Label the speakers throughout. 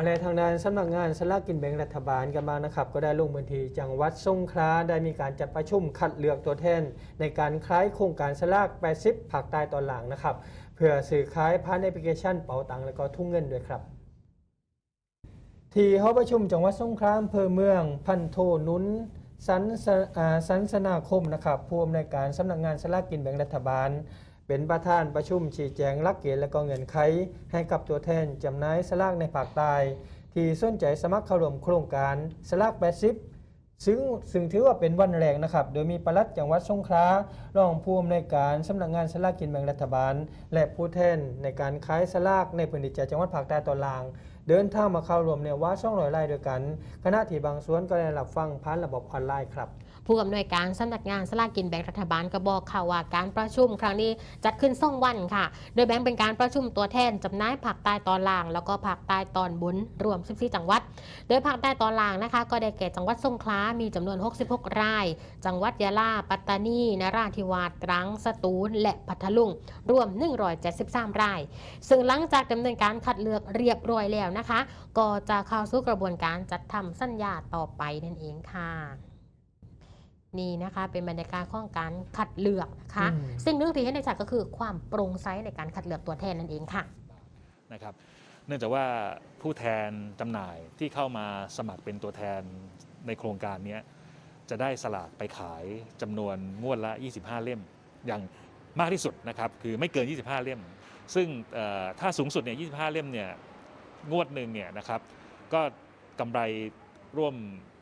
Speaker 1: มาในทางด้านสำนักงานสลากกินแบ่งรัฐบาลกันบ้างนะครับ ก็ได้ลงพื้นที่จังหวัดสงขลาได้มีการจัดประชุมคัดเลือกตัวแทน ในการคล้ายโครงการสลาก 80ภาคใต้ตอนหลังนะครับ เพื่อสื่อขายผ่านแอปพลิเคชันเป๋าตังและก็ทุ่งเงินด้วยครับที่หอประชุมจังหวัดสงขลาอำเภอเมือง พันโทนุนสันสันสนาคมนะครับผู้อำนวยการสำนักงานสลากกินแบ่งรัฐบาล เป็นประธานประชุมชี้แจงลักเกณฑ์และก็เงินไขให้กับตัวแทนจำหน่ายสลากในภาคใต้ที่สนใจสมัครเข้าร่วมโครงการสลาก80ซึ่งซึ่งถือว่าเป็นวันแรงนะครับ โดยมีปลัดจังหวัดสงขลารองผู้อำนวยการสำนักงานสลากกินแบ่งรัฐบาล และผู้แทนในการขายสลากในพื้นที่จังหวัดภาคใต้ตอนล่าง เดินทางมาเข้ารวมเนี่ยว่าช่องรอยไล่ด้วยกันขณะที่บางส่วนก็ได้รับฟังผ่านระบบออนไลน์ครับ
Speaker 2: ผู้อำนวยการสำนักงานสลากกินแบ่งรัฐบาลก็บอกค่ะว่าการประชุมครั้งนี้จัดขึ้นสองวันค่ะ โดยแบ่งเป็นการประชุมตัวแทนจำหน่ายภาคใต้ตอนล่าง แล้วก็ภาคใต้ตอนบนรวม 14 จังหวัด โดยภาคใต้ตอนล่างนะคะ ก็ได้แก่จังหวัดสงขลา มีจำนวน 66 ราย จังหวัดยะลา ปัตตานีนราธิวาสตรัง สตูล และพัทลุง รวม 173 ราย ซึ่งหลังจากดำเนินการคัดเลือกเรียบร้อยแล้วนะคะ ก็จะเข้าสู่กระบวนการจัดทำสัญญาต่อไปนั่นเองค่ะนี่นะคะเป็นบรรยากาศของการคัดเลือกนะคะ
Speaker 1: อืม
Speaker 2: สิ่งหนึ่งที่ให้ในชัดก็คือความโปร่งใสในการคัดเลือกตัวแทนนั่นเองค่ะ
Speaker 3: นะครับ เนื่องจากว่าผู้แทนจำหน่ายที่เข้ามาสมัครเป็นตัวแทนในโครงการเนี้ยจะได้สลากไปขายจำนวนงวดละ 25 เล่ม อย่างมากที่สุดนะครับคือไม่เกิน 25 เล่ม ซึ่งเอ่อถ้าสูงสุดเนี่ย 25 เล่มเนี่ย งวดหนึ่งเนี่ยนะครับก็กำไรร่วม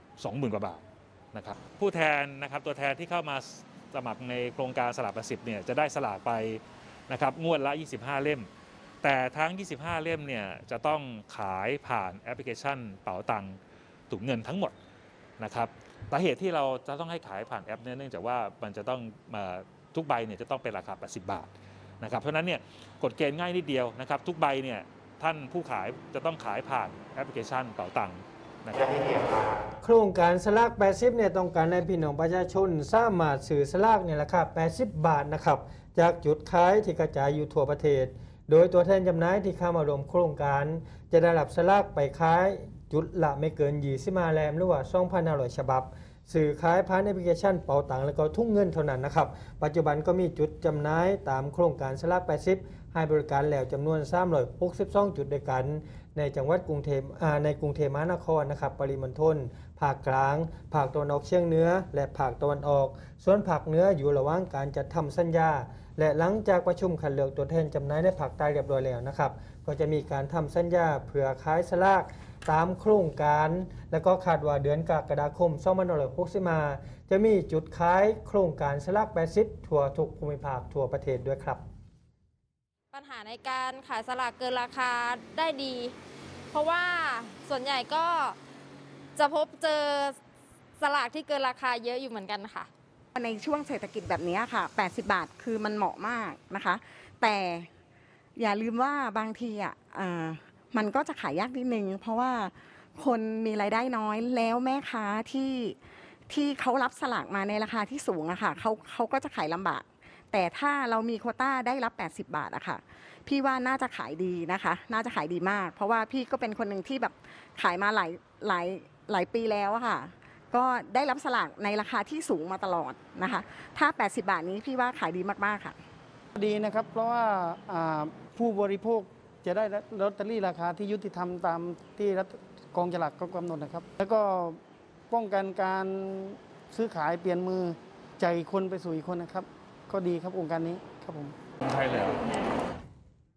Speaker 3: 20,000 กว่าบาทนะครับผู้แทนนะครับตัวแทนที่เข้ามาสมัครในโครงการสลากประสิทธิ์เนี่ยจะได้สลากไปนะครับงวดละ 25 เล่ม แต่ทั้ง 25 เล่มเนี่ยจะต้องขายผ่านแอปพลิเคชันเป๋าตังถุงเงินทั้งหมดนะครับสาเหตุที่เราจะต้องให้ขายผ่านแอปเนี่ยเนื่องจากว่ามันจะต้องมาทุกใบเนี่ยจะต้องเป็นราคา 80 บาทนะครับเพราะฉะนั้นเนี่ยกฎเกณฑ์ง่ายนิดเดียวนะครับทุกใบเนี่ย ท่านผู้ขายจะต้องขายผ่านแอปพลิเคชันเป๋าตังนะครับ
Speaker 1: โครงการสลาก 80 เนี่ยต้องการให้พี่น้องประชาชนสามารถซื้อสลากเนี่ยราคา 80 บาทนะครับจากจุดขายที่กระจายอยู่ทั่วประเทศ โดยตัวแทนจำหน่ายที่เข้ามารวมโครงการ จะได้รับสลากไปขายจุดละไม่เกิน20มาแรมหรือว่า2,500ฉบับ สื่อขายผ่านแอปพลิเคชันเป๋าตังแล้วก็ทุ่งเงินเท่านั้นนะครับ ปัจจุบันก็มีจุดจำหน่ายตามโครงการสลาก80 ให้บริการแล้วจำนวน362จุดด้วยกัน ในจังหวัดกรุงเทพในกรุงเทพมหานครนะครับ ปริมณฑลภาคกลาง ภาคตะวันออกเฉียงเหนือ และภาคตะวันออก ส่วนภาคเหนืออยู่ระหว่างการจัดทำสัญญา และหลังจากประชุมคัดเลือกตัวแทนจำหน่ายในภาคใต้เรียบร้อยแล้วนะครับ ก็จะมีการทำสัญญาเพื่อขายสลาก ตามโครงการ และก็คาดว่าเดือนกรกฎาคม2560มาจะมีจุดขายโครงการสลาก80ทั่วทุกภูมิภาคทั่วประเทศด้วยครับ
Speaker 4: ปัญหาในการขายสลากเกินราคาได้ดี เพราะว่าส่วนใหญ่ก็จะพบเจอสลากที่เกินราคาเยอะอยู่เหมือนกันค่ะ
Speaker 5: ในช่วงเศรษฐกิจแบบนี้ค่ะ 80 บาทคือมันเหมาะมากนะคะ แต่อย่าลืมว่าบางทีอะเอ่อ มันก็จะขายยากนิดนึง เพราะว่าคนมีรายได้น้อยแล้วแม่ค้าที่ที่เขารับสลากมาในราคาที่สูงอะค่ะเขาเขาก็จะขายลำบาก แต่ถ้าเรามีโคต้าได้รับ 80 บาทอะค่ะ พี่ว่าน่าจะขายดีนะคะ น่าจะขายดีมาก เพราะว่าพี่ก็เป็นคนหนึ่งที่แบบขายมาหลายหลายหลายปีแล้วอะค่ะ ก็ได้รับสลากในราคาที่สูงมาตลอดนะคะ ถ้า 80 บาทนี้พี่ว่าขายดีมากๆค่ะ
Speaker 6: ดีนะครับ เพราะว่าผู้บริโภค จะได้ลอตเตอรี่ราคาที่ยุติธรรมตามที่รัฐกองฉลากก็กำหนดนะครับ แล้วก็ป้องกันการซื้อขายเปลี่ยนมือใจคนไปสู่อีกคนนะครับ ก็ดีครับองค์การนี้ครับผม
Speaker 3: ใช่แล้ว